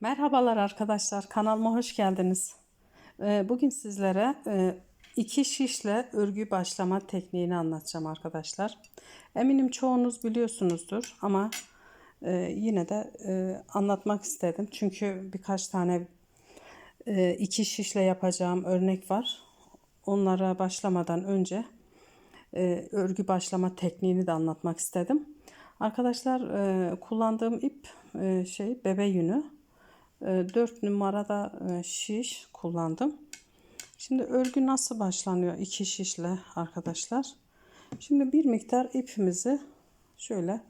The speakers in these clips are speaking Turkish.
Merhabalar arkadaşlar, kanalıma hoş geldiniz. Ee, Bugün sizlere e, iki şişle örgü başlama tekniğini anlatacağım arkadaşlar. Eminim çoğunuz biliyorsunuzdur ama e, yine de e, anlatmak istedim. Çünkü birkaç tane iki şişle yapacağım örnek var. Onlara başlamadan önce örgü başlama tekniğini de anlatmak istedim. Arkadaşlar kullandığım ip şey bebe yünü. 4 numarada şiş kullandım. Şimdi örgü nasıl başlanıyor iki şişle arkadaşlar? Şimdi bir miktar ipimizi şöyle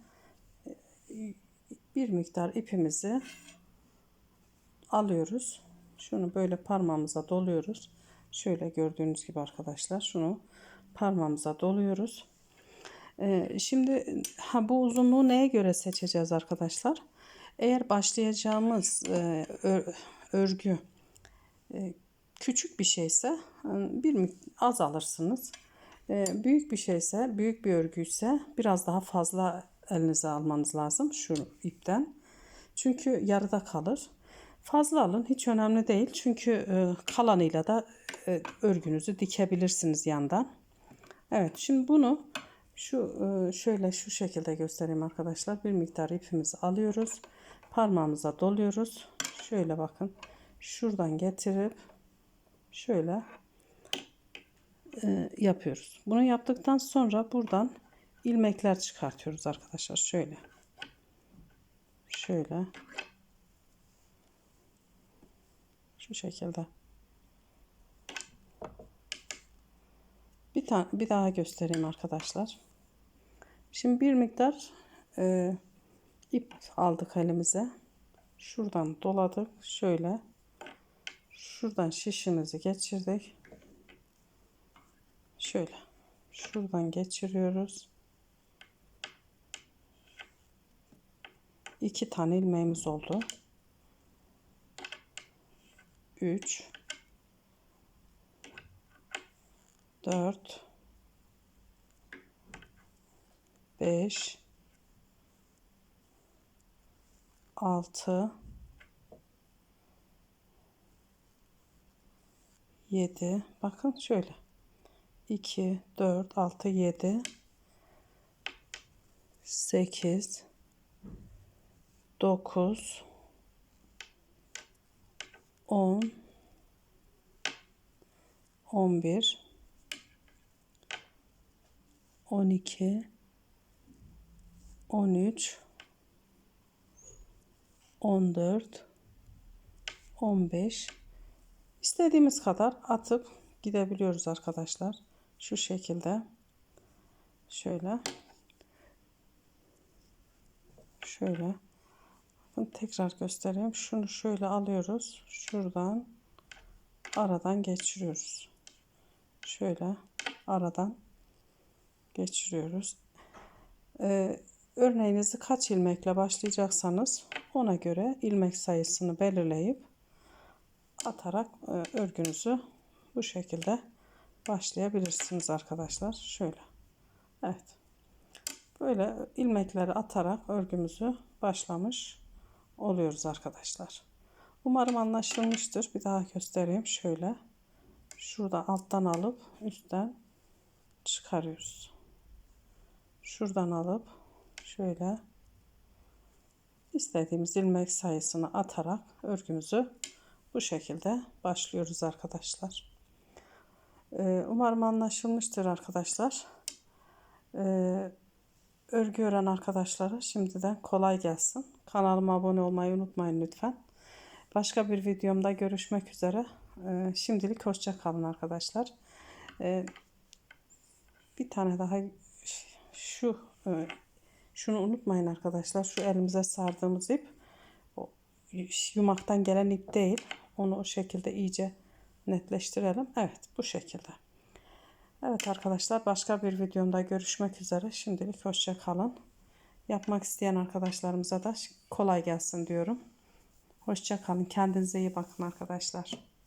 bir miktar ipimizi alıyoruz. Şunu böyle parmağımıza doluyoruz. Şöyle gördüğünüz gibi arkadaşlar şunu parmağımıza doluyoruz. Şimdi ha, bu uzunluğu neye göre seçeceğiz arkadaşlar? Eğer başlayacağımız e, örgü e, küçük bir şeyse e, bir az alırsınız. Büyük bir şeyse, büyük bir örgüyse biraz daha fazla elinize almanız lazım şu ipten. Çünkü yarıda kalır. Fazla alın hiç önemli değil. Çünkü kalanıyla da örgünüzü dikebilirsiniz yandan. Evet şimdi bunu şu şöyle şu şekilde göstereyim arkadaşlar. Bir miktar ipimizi alıyoruz parmağımıza doluyoruz. Şöyle bakın. Şuradan getirip şöyle e, yapıyoruz. Bunu yaptıktan sonra buradan ilmekler çıkartıyoruz arkadaşlar. Şöyle. Şöyle. Şu şekilde. Bir tane bir daha göstereyim arkadaşlar. Şimdi bir miktar e, ip aldık elimize. Şuradan doladık. Şöyle. Şuradan şişimizi geçirdik. Şöyle. Şuradan geçiriyoruz. İki tane ilmeğimiz oldu. Üç. Dört. Beş. 6 7 bakın şöyle. 2 4 6 7 8 9 10 11 12 13 14 15 istediğimiz kadar atıp gidebiliyoruz arkadaşlar. Şu şekilde şöyle şöyle bakın tekrar göstereyim. Şunu şöyle alıyoruz. Şuradan aradan geçiriyoruz. Şöyle aradan geçiriyoruz. Ee, Örneğinizi kaç ilmekle başlayacaksanız ona göre ilmek sayısını belirleyip atarak e, örgünüzü bu şekilde başlayabilirsiniz arkadaşlar. Şöyle. Evet. Böyle ilmekleri atarak örgümüzü başlamış oluyoruz arkadaşlar. Umarım anlaşılmıştır. Bir daha göstereyim. Şöyle. Şurada alttan alıp üstten çıkarıyoruz. Şuradan alıp şöyle istediğimiz ilmek sayısını atarak örgümüzü bu şekilde başlıyoruz arkadaşlar. Ee, umarım anlaşılmıştır arkadaşlar. Ee, örgü öğren arkadaşlara şimdiden kolay gelsin. Kanalıma abone olmayı unutmayın lütfen. Başka bir videomda görüşmek üzere. Ee, şimdilik hoşça kalın arkadaşlar. Bir tane daha şu e, şunu unutmayın arkadaşlar. Şu elimize sardığımız ip o yumaktan gelen ip değil. Onu o şekilde iyice netleştirelim. Evet bu şekilde. Evet arkadaşlar başka bir videomda görüşmek üzere. Şimdilik hoşça kalın. Yapmak isteyen arkadaşlarımıza da kolay gelsin diyorum. Hoşça kalın. Kendinize iyi bakın arkadaşlar.